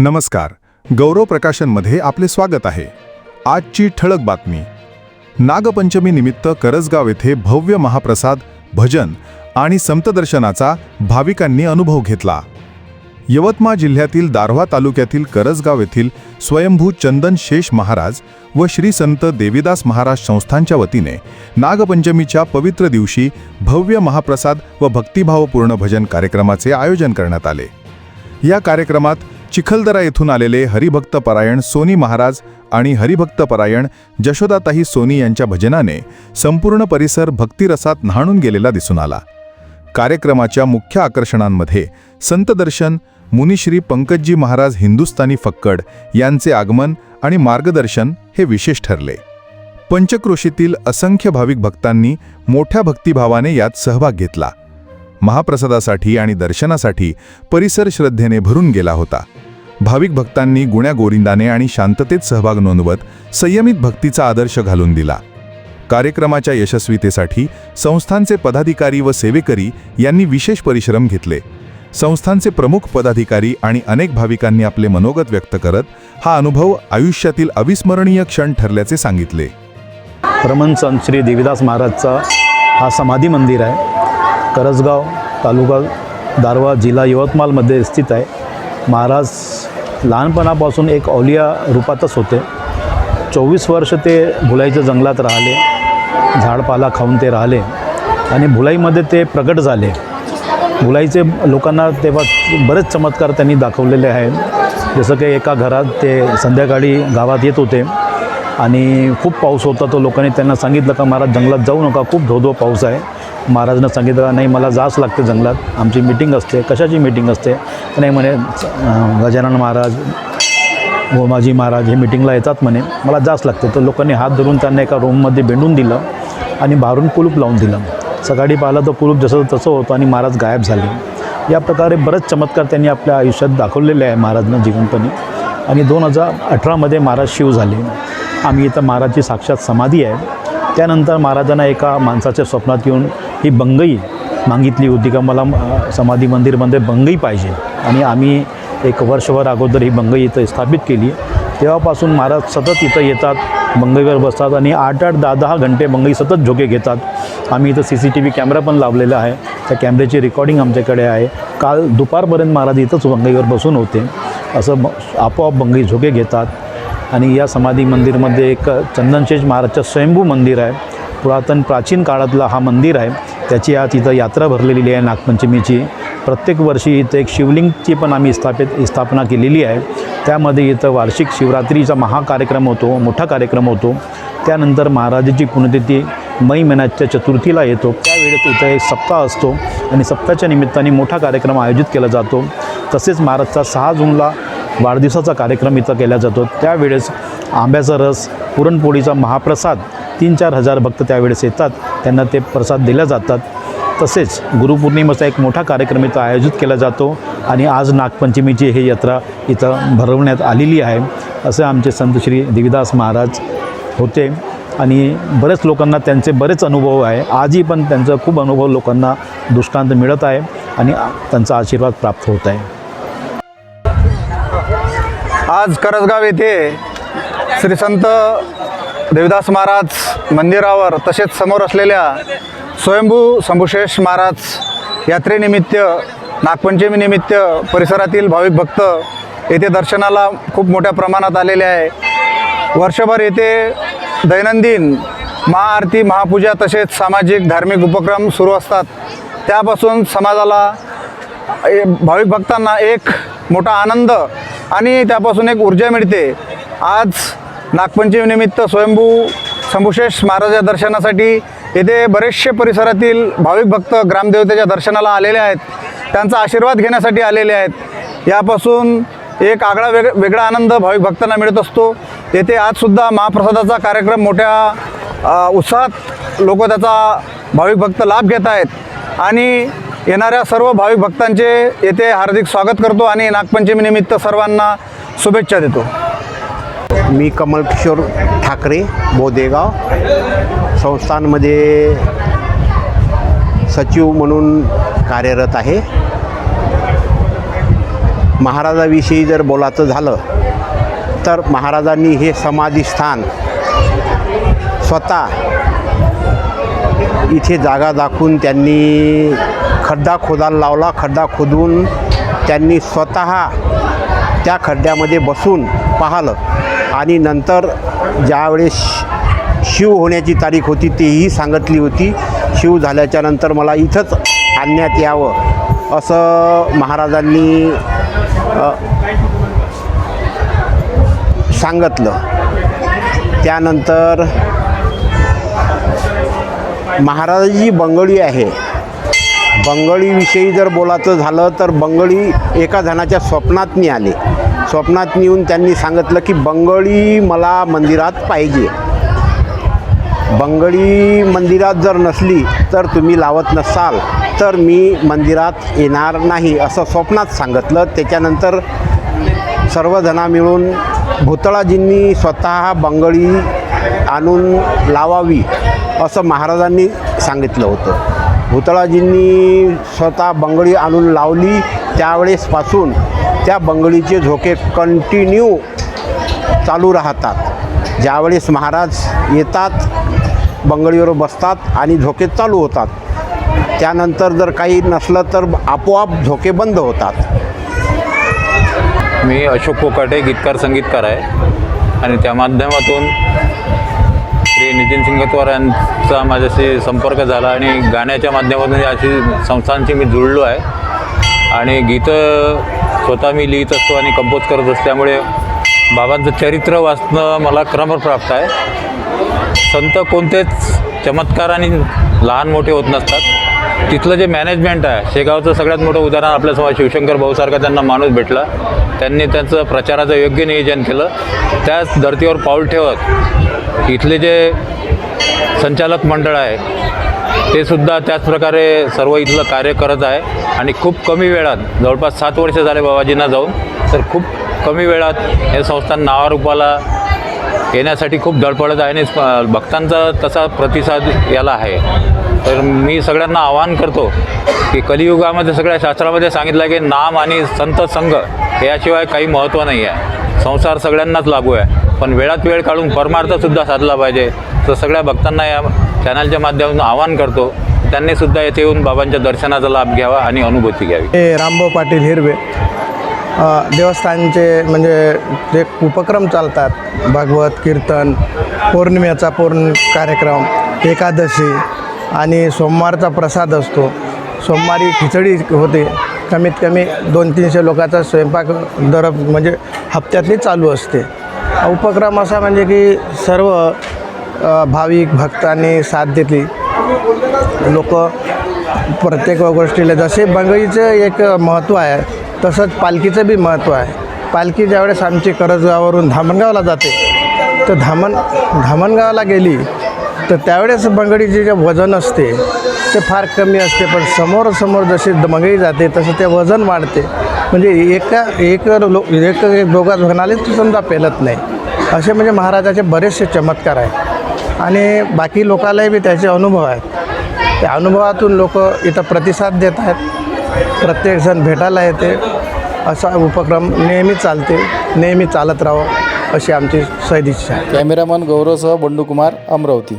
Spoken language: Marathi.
नमस्कार. गौरव प्रकाशनमध्ये आपले स्वागत आहे. आजची ठळक बातमी. नागपंचमी निमित्त येथे भव्य महाप्रसाद भजन आणि संतदर्शनाचा भाविकांनी अनुभव घेतला. यवतमाळ जिल्ह्यातील दारव्हा तालुक्यातील करजगाव येथील स्वयंभू चंदन शेष महाराज व श्री संत देविदास महाराज संस्थांच्या वतीने नागपंचमीच्या पवित्र दिवशी भव्य महाप्रसाद व भक्तिभावपूर्ण भजन कार्यक्रमाचे आयोजन करण्यात आले. या कार्यक्रमात चिखलदरा येथून आलेले हरिभक्त परायण सोनी महाराज आणि हरिभक्त परायण जशोदाताई सोनी यांच्या भजनाने संपूर्ण परिसर भक्तिरसात न्हाणून गेलेला दिसून आला. कार्यक्रमाच्या मुख्य आकर्षणांमध्ये संतदर्शन मुनिश्री पंकजी महाराज हिंदुस्थानी फक्कड यांचे आगमन आणि मार्गदर्शन हे विशेष ठरले. पंचक्रोशीतील असंख्य भाविक भक्तांनी मोठ्या भक्तिभावाने यात सहभाग घेतला. महाप्रसादासाठी आणि दर्शनासाठी परिसर श्रद्धेने भरून गेला होता. भाविक भक्तांनी गुण्या गोविंदाने आणि शांततेत सहभाग नोंदवत संयमित भक्तीचा आदर्श घालून दिला. कार्यक्रमाच्या यशस्वीतेसाठी संस्थांचे पदाधिकारी व सेवेकरी यांनी विशेष परिश्रम घेतले. संस्थांचे प्रमुख पदाधिकारी आणि अनेक भाविकांनी आपले मनोगत व्यक्त करत हा अनुभव आयुष्यातील अविस्मरणीय क्षण ठरल्याचे सांगितले. परमन संत श्री देविदास महाराजचा हा समाधी मंदिर आहे. करसगाव तालुका दारवा जिल्हा यवतमाळमध्ये स्थित आहे. महाराज लहानपणापासून एक औलिया रूपातच होते. चोवीस वर्ष ते भुलाईच्या जंगलात राहिले झाडपाला खाऊन ते राहिले आणि भुलाईमध्ये ते प्रगट झाले. भुलाईचे लोकांना तेव्हा बरेच चमत्कार त्यांनी दाखवलेले आहेत. जसं की एका घरात ते संध्याकाळी गावात येत होते आणि खूप पाऊस होता तो लोकांनी त्यांना सांगितलं का महाराज जंगलात जाऊ नका खूप धोधो पाऊस आहे. महाराजनं सांगितलं नाही मला जाच लागते जंगलात. आमची मीटिंग असते. कशाची मीटिंग असते? नाही म्हणे गजानन महाराज गोमाजी महाराज हे मिटिंगला येतात म्हणे. मला जास्त लागते. तर लोकांनी हात धरून त्यांना एका रूममध्ये बेंडून दिलं आणि बाहेरून कुलूप लावून दिलं. सकाळी पाहिलं तर कुलूप जसं तसं होतं आणि महाराज गायब झाले. या प्रकारे बरेच चमत्कार त्यांनी आपल्या आयुष्यात दाखवलेले आहे महाराजनं जीवनपणी. आणि दोन हजार अठरामध्ये महाराज शिव झाले. आम्ही इथं महाराजची साक्षात समाधी आहे. त्यानंतर महाराजांना एका माणसाच्या स्वप्नात येऊन ही बंगई मागितली होती का मला समाधी मंदिरमध्ये बंगई पाहिजे. आणि आम्ही एक वर्षभर अगोदर ही बंगई इथं स्थापित केली. तेव्हापासून महाराज सतत इथं येतात बंगईवर बसतात आणि आठ आठ दहा दहा घंटे बंगई सतत झोके घेतात. आम्ही इथं C C T V camera पण लावलेला आहे. त्या कॅमेऱ्याची रेकॉर्डिंग आमच्याकडे आहे. काल दुपारपर्यंत महाराज इथंच बंगईवर बसून होते. असं ब आपोआप बंगई झोके घेतात. आणि या समाधी मंदिरमध्ये एक चंदनशेष महाराजचं स्वयंभू मंदिर आहे. पुरातन प्राचीन काळातला हा मंदिर आहे. त्याची आज इथं यात्रा भरलेली आहे नागपंचमीची. प्रत्येक वर्षी इथं एक शिवलिंगची पण आम्ही स्थापित स्थापना केलेली आहे. त्यामध्ये इथं वार्षिक शिवरात्रीचा महाकार्यक्रम होतो मोठा कार्यक्रम होतो. त्यानंतर महाराजाची पुण्यतिथी मै महिन्याच्या चतुर्थीला येतो. त्यावेळेस इथं एक सप्ताह असतो आणि सप्ताहाच्या निमित्ताने मोठा कार्यक्रम आयोजित केला जातो. तसेच महाराजचा सहा जूनला वाढदिवसाचा कार्यक्रम इथं केला जातो. त्यावेळेस आंब्याचा रस पुरणपोळीचा महाप्रसाद तीन चार हजार भक्त त्यावेळेस येतात. त्यांना ते प्रसाद दिल्या जातात. तसेच गुरुपौर्णिमेचा एक मोठा कार्यक्रम इथं आयोजित केला जातो आणि आज नागपंचमीची ही यात्रा इथं भरवण्यात आलेली आहे. असे आमचे संत श्री देविदास महाराज होते आणि बरेच लोकांना त्यांचे बरेच अनुभव आहे. आजही पण त्यांचा खूप अनुभव लोकांना दृष्टांत मिळत आहे आणि त्यांचा आशीर्वाद प्राप्त होत आहे. आज करसगाव येथे श्री संत देविदास महाराज मंदिरावर तसेच समोर असलेल्या स्वयंभू शंभुशेष महाराज यात्रेनिमित्त नागपंचमीनिमित्त परिसरातील भाविक भक्त येथे दर्शनाला खूप मोठ्या प्रमाणात आलेले आहे. वर्षभर येथे दैनंदिन महाआरती महापूजा तसेच सामाजिक धार्मिक उपक्रम सुरू असतात. त्यापासून समाजाला ए- भाविक भक्तांना एक मोठा आनंद आणि त्यापासून एक ऊर्जा मिळते. आज नागपंचमीनिमित्त स्वयंभू संभुशेष महाराजा दर्शनासाठी येथे बरेचसे परिसरातील भाविक भक्त ग्रामदेवतेच्या दर्शनाला आलेले आहेत. त्यांचा आशीर्वाद घेण्यासाठी आलेले आहेत. यापासून एक आगळा वेग वेगळा आनंद भाविक भक्तांना मिळत असतो. येथे आजसुद्धा महाप्रसादाचा कार्यक्रम मोठ्या उत्साहात लोक त्याचा भाविक भक्त लाभ घेत आहेत. आणि येणाऱ्या सर्व भाविक भक्तांचे येथे हार्दिक स्वागत करतो आणि नागपंचमीनिमित्त सर्वांना शुभेच्छा देतो. मी कमल किशोर ठाकरे बोदेगाव. संस्थांमध्ये सचिव म्हणून कार्यरत आहे. महाराजाविषयी जर बोलायचं झालं तर महाराजांनी हे समाधीस्थान स्वतः इथे जागा दाखवून त्यांनी खड्डा खोदायला लावला. खड्डा खोदून त्यांनी स्वतः त्या खड्ड्यामध्ये बसून पाहिलं. आणि नंतर ज्यावेळेस शिव होण्याची तारीख होती तेही सांगितली होती. शिव झाल्याच्यानंतर मला इथंच आणण्यात यावं असं महाराजांनी सांगितलं. त्यानंतर महाराजाची जी बंगळी आहे. बंगळीविषयी जर बोलायचं झालं तर बंगळी एका जणाच्या स्वप्नात मी आले स्वप्नात येऊन त्यांनी सांगितलं की बंगळी मला मंदिरात पाहिजे. बंगळी मंदिरात जर नसली तर तुम्ही लावत नसाल तर मी मंदिरात येणार नाही असं स्वप्नात सांगितलं. त्याच्यानंतर सर्वजणा मिळून भुतळाजींनी स्वतः बंगळी आणून लावावी असं महाराजांनी सांगितलं होतं. भुतळाजींनी स्वतः बंगळी आणून लावली. त्यावेळेसपासून त्या बंगळीचे झोके कंटिन्यू चालू राहतात. ज्यावेळेस महाराज येतात बंगळीवर बसतात आणि झोके चालू होतात. त्यानंतर जर काही नसलं तर आपोआप झोके बंद होतात. मी अशोक कोकाटे गीतकार संगीतकार आहे. आणि त्या माध्यमातून श्री नितीन सिंगतवार यांचा माझ्याशी संपर्क झाला आणि गाण्याच्या माध्यमातून अशी संस्थांशी मी जुळलो आहे. आणि गीतं स्वतः मी लिहित असतो आणि कंपोज करत असल्यामुळे बाबांचं चरित्र वाचणं मला क्रमप्राप्त आहे. संत कोणतेच चमत्कार आणि लहान मोठे होत नसतात. तिथलं जे मॅनेजमेंट आहे शेगावचं सगळ्यात मोठं उदाहरण आपल्यासमोर शिवशंकर भाऊसारखा त्यांना माणूस भेटला. त्यांनी त्यांचं प्रचाराचं योग्य नियोजन केलं. त्याच धर्तीवर पाऊल ठेवत इथले जे संचालक मंडळ आहे ते सुद्धा त्याच प्रकारे सर्व इथलं कार्य करत आहे. आणि खूप कमी वेळात जवळपास सात वर्ष झाले बाबाजींना जाऊन तर खूप कमी वेळात हे संस्थान नावारूपाला येण्यासाठी खूप धडपडत आहे आणि भक्तांचा तसा प्रतिसाद याला आहे. तर मी सगळ्यांना आवाहन करतो की कलियुगामध्ये सगळ्या शास्त्रामध्ये सांगितलं आहे की नाम आणि संत संघ याशिवाय काही महत्त्व नाही आहे. संसार सगळ्यांनाच लागू आहे. पण वेळात वेळ काढून परमार्थसुद्धा साधला पाहिजे. तर सगळ्या भक्तांना या चॅनलच्या माध्यमातून आवाहन करतो. त्यांनीसुद्धा येथे येऊन बाबांच्या दर्शनाचा लाभ घ्यावा आणि अनुभूती घ्यावी. हे रामभाऊ पाटील हिरवे. देवस्थानचे म्हणजे जे उपक्रम चालतात भागवत कीर्तन पौर्णिमेचा पौर्ण कार्यक्रम एकादशी आणि सोमवारचा प्रसाद असतो. सोमवारी खिचडी होते. कमीत कमी दोन तीनशे लोकांचा स्वयंपाक दर म्हणजे हप्त्यातली चालू असते. उपक्रम असा म्हणजे की सर्व भाविक भक्तांनी साथ देतली. लोक प्रत्येक गोष्टीला जसे बंगळीचं एक महत्त्व आहे तसंच पालखीचं बी महत्त्व आहे. पालखी ज्यावेळेस आमची करजगावावरून धामणगावला जाते तर धामण धामणगावला गेली तर त्यावेळेस बंगडीचे जे वजन असते ते फार कमी असते. पण समोरसमोर जशी मंगळी जाते तसं ते वजन वाढते. म्हणजे एका एक लो एक दोघा म्हणाले तर समजा पेलत नाही. असे म्हणजे महाराजाचे बरेचसे चमत्कार आहेत. आणि बाकी लोकांनाही बी त्याचे अनुभव आहेत. त्या अनुभवातून लोक इथं प्रतिसाद देत आहेत. प्रत्येकजण भेटायला येते. असा उपक्रम नेहमी चालते नेहमी चालत राहावं अशी आमची सदिच्छा कॅमेरामन गौरवसह बंडू कुमार अमरावती.